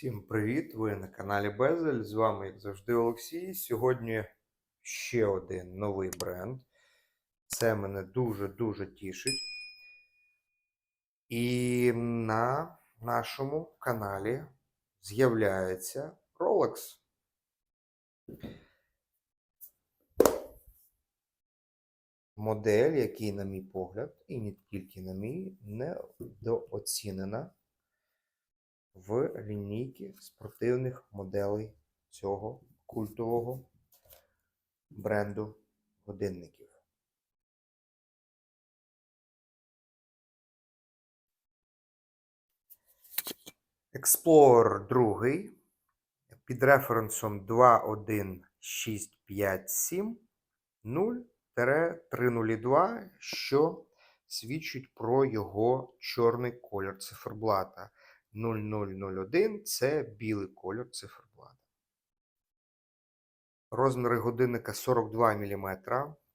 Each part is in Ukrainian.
Всім привіт! Ви на каналі Безель. З вами, як завжди, Олексій. Сьогодні ще один новий бренд. Це мене дуже-дуже тішить. І на нашому каналі з'являється Rolex. Модель, який, на мій погляд, і не тільки на мій, недооцінена в лінійки спортивних моделей цього культового бренду годинників. Explorer 2 під референсом 21657 0-302, що свідчить про його чорний колір циферблата. 0001 це білий кольор циферблата. Розміри годинника 42 мм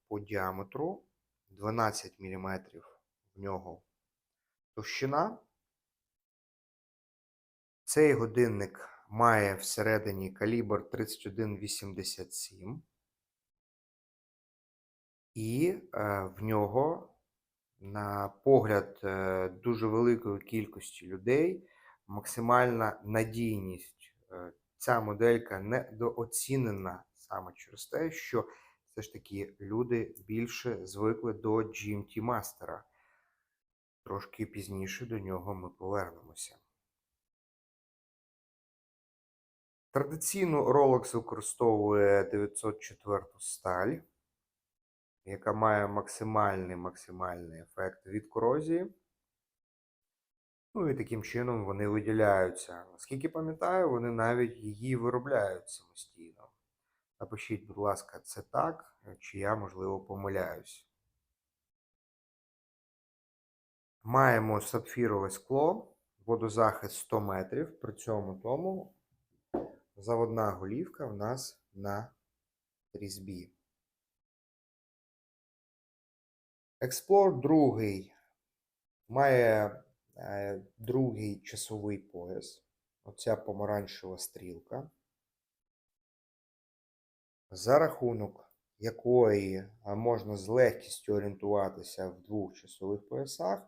по діаметру, 12 мм в нього товщина. Цей годинник має всередині калібр 3187. І е, в нього, на погляд е, дуже великої кількості людей, максимальна надійність. Е, Ця моделька недооцінена саме через те, що все ж таки люди більше звикли до GMT Master. Трошки пізніше до нього ми повернемося. Традиційно Rolex використовує 904 сталь, яка має максимальний максимальний ефект від корозії. Ну і таким чином вони виділяються. Наскільки пам'ятаю, вони навіть її виробляють самостійно. Напишіть, будь ласка, це так, чи я, можливо, помиляюсь. Маємо сапфірове скло, водозахист 100 метрів. При цьому тому заводна голівка в нас на різьбі. Експлор другий має е, другий часовий пояс. Оця помаранчева стрілка. За рахунок якої можна з легкістю орієнтуватися в двох часових поясах.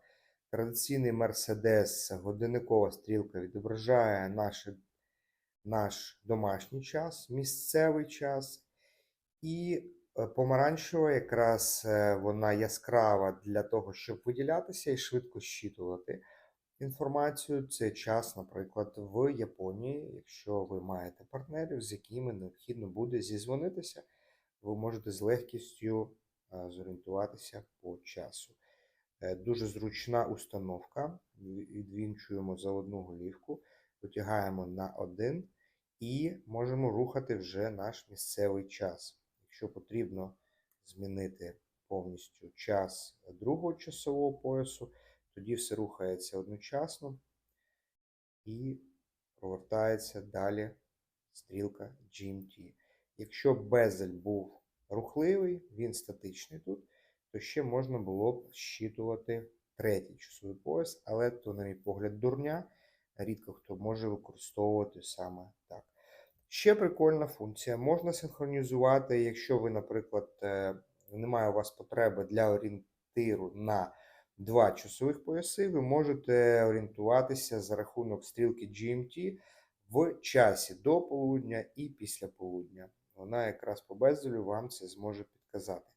Традиційний Мерседес годинникова стрілка відображає наш, наш домашній час, місцевий час. І е, помаранчева якраз е, вона яскрава для того, щоб виділятися і швидко щитувати інформацію. Це час, наприклад, в Японії. Якщо ви маєте партнерів, з якими необхідно буде зізвонитися, ви можете з легкістю е, зорієнтуватися по часу. Е, дуже зручна установка. Відвінчуємо за одну голівку, витягаємо на один і можемо рухати вже наш місцевий час. Якщо потрібно змінити повністю час другого часового поясу, тоді все рухається одночасно і провертається далі стрілка GMT. Якщо безель був рухливий, він статичний тут, то ще можна було б щитувати третій часовий пояс, але то, на мій погляд, дурня. Рідко хто може використовувати саме так. Ще прикольна функція. Можна синхронізувати, якщо ви, наприклад, е, немає у вас потреби для орієнтиру на два часових пояси, ви можете орієнтуватися за рахунок стрілки GMT в часі до полудня і після полудня. Вона якраз по безелю вам це зможе підказати.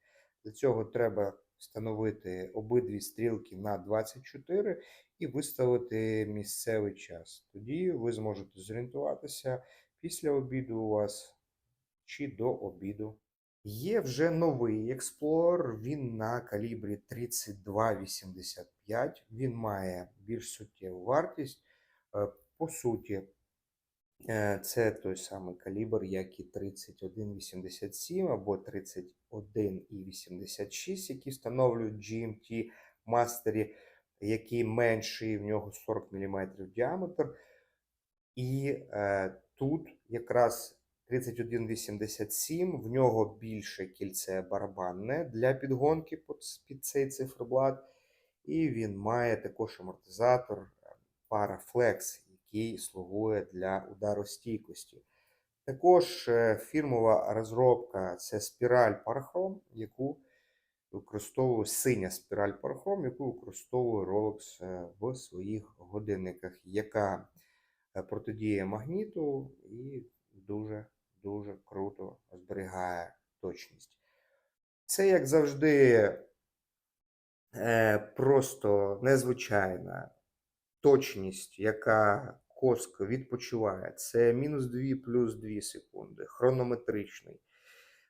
Для цього треба встановити обидві стрілки на 24 і виставити місцевий час. Тоді ви зможете зорієнтуватися після обіду у вас чи до обіду. Є вже новий Explorer, він на калібрі 3285, він має більш суттєву вартість. Е, по суті, е, це той самий калібр, як і 3187 або 31,86, які встановлюють GMT мастері, який менший, в нього 40 мм діаметр. І е, тут якраз 3187, в нього більше кільце барабанне для підгонки під цей циферблат. І він має також амортизатор Paraflex, який слугує для ударостійкості. Також е, фірмова розробка це спіраль Парахром, яку використовує синя спіраль Парахром, яку використовує Rolex е, в своїх годинниках, яка е, протидіє магніту і дуже дуже круто зберігає точність. Це, як завжди, е, просто незвичайна точність, яка коско відпочиває. Це мінус 2 плюс 2 секунди, хронометричний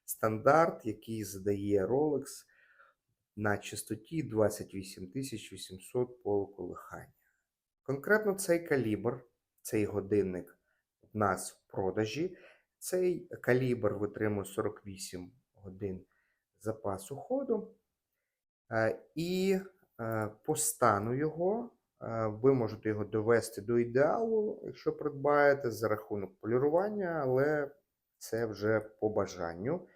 стандарт, який задає Rolex на частоті 28800 полуколихання. Конкретно цей калібр, цей годинник у нас в продажі. Цей калібр витримує 48 годин запасу ходу. Е, І е, по стану його е, ви можете його довести до ідеалу, якщо придбаєте за рахунок полірування, але це вже по бажанню.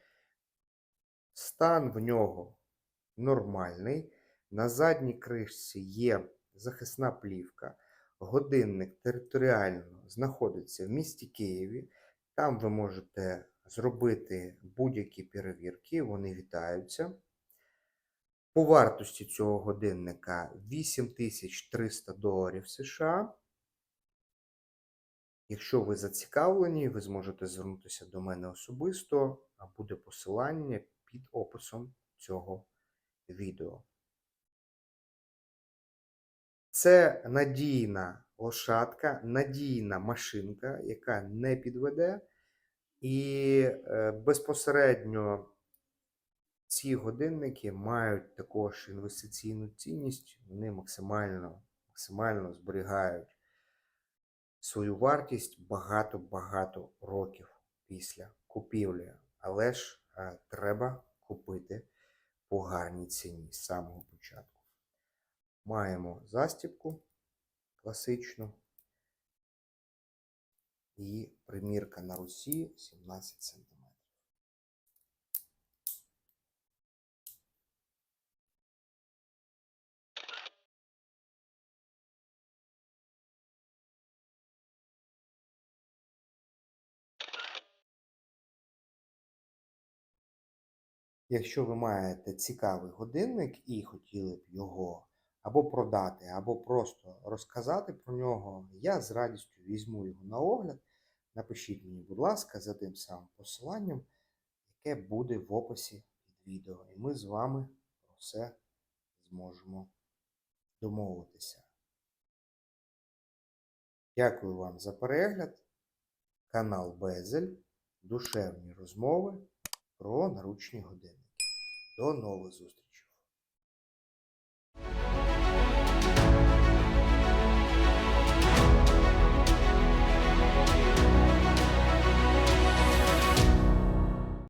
Стан в нього нормальний. На задній кришці є захисна плівка. Годинник територіально знаходиться в місті Києві. Там ви можете зробити будь-які перевірки, вони вітаються. По вартості цього годинника 8300 доларів США. Якщо ви зацікавлені, ви зможете звернутися до мене особисто, а буде посилання під описом цього відео. Це надійна лошадка, надійна машинка, яка не підведе. І е, безпосередньо ці годинники мають також інвестиційну цінність, вони максимально, максимально зберігають свою вартість багато-багато років після купівлі. Але ж е, треба купити по гарній ціні з самого початку. Маємо застібку класичну і примірка на русі 17 см. Якщо ви маєте цікавий годинник і хотіли б його або продати, або просто розказати про нього, я з радістю візьму його на огляд. Напишіть мені, будь ласка, за тим самим посиланням, яке буде в описі під відео. І ми з вами про все зможемо домовитися. Дякую вам за перегляд. Канал Безель. Душевні розмови про наручні годинники. До нових зустрічей!